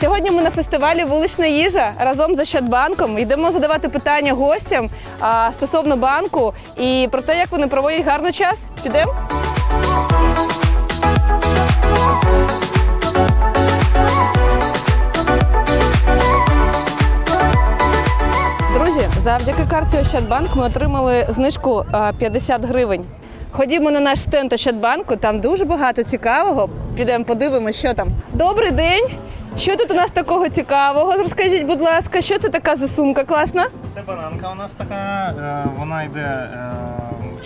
Сьогодні ми на фестивалі Вулична їжа разом з Ощадбанком. Йдемо задавати питання гостям стосовно банку і про те, як вони проводять гарний час. Підемо? Друзі, завдяки карті Ощадбанк ми отримали знижку 50 гривень. Ходімо на наш стенд Ощадбанку, там дуже багато цікавого. Підемо подивимося, що там. Добрий день! Що тут у нас такого цікавого? Розкажіть, будь ласка, що це така за сумка класна? Це бананка у нас така, е, вона йде е,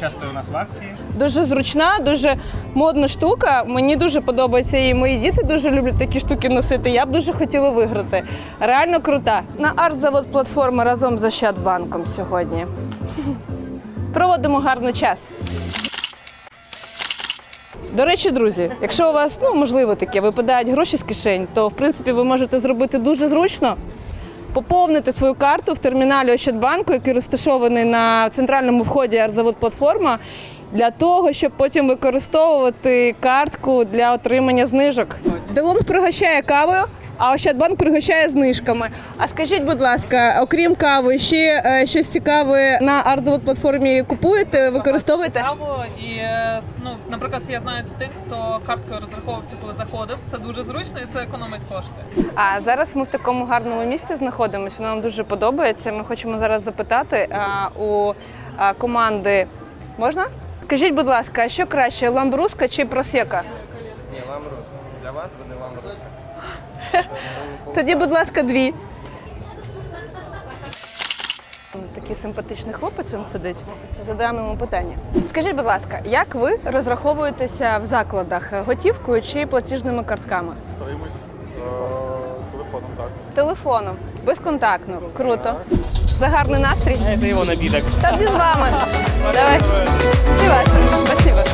часто у нас в акції. Дуже зручна, дуже модна штука. Мені дуже подобається і мої діти дуже люблять такі штуки носити. Я б дуже хотіла виграти. Реально крута. На арт-завод платформи разом з Ощадбанком сьогодні. Проводимо гарний час. До речі, друзі, якщо у вас ну можливо таке випадають гроші з кишень, то в принципі ви можете зробити дуже зручно. Поповнити свою карту в терміналі Ощадбанку, який розташований на центральному вході Арзавод платформа, для того, щоб потім використовувати картку для отримання знижок. Делонг пригощає кавою, а Ощадбанк пригощає знижками. А скажіть, будь ласка, окрім кави, ще е, щось цікаве на Арзавод платформі купуєте, використовуєте? Цікаво і е, ну, наприклад, я знаю тих, хто карткою розраховувався, коли заходив. Це дуже зручно і це економить кошти. А зараз ми в такому гарному місці знаходимося. Воно нам дуже подобається. Ми хочемо зараз запитати а, у а, команди. Можна? Скажіть, будь ласка, що краще, ламбруска чи просека? Для вас буде ламбруска. Тоді, будь ласка, дві. Такий симпатичний хлопець він сидить. Задаємо йому питання. Скажіть, будь ласка, як ви розраховуєтеся в закладах готівкою чи платіжними картками? Стоїмось телефоном, так. Телефоном, безконтактно. Круто. За гарний настрій. Це його напіток. Та без вами. Давайте. Спасибо. Спасибо.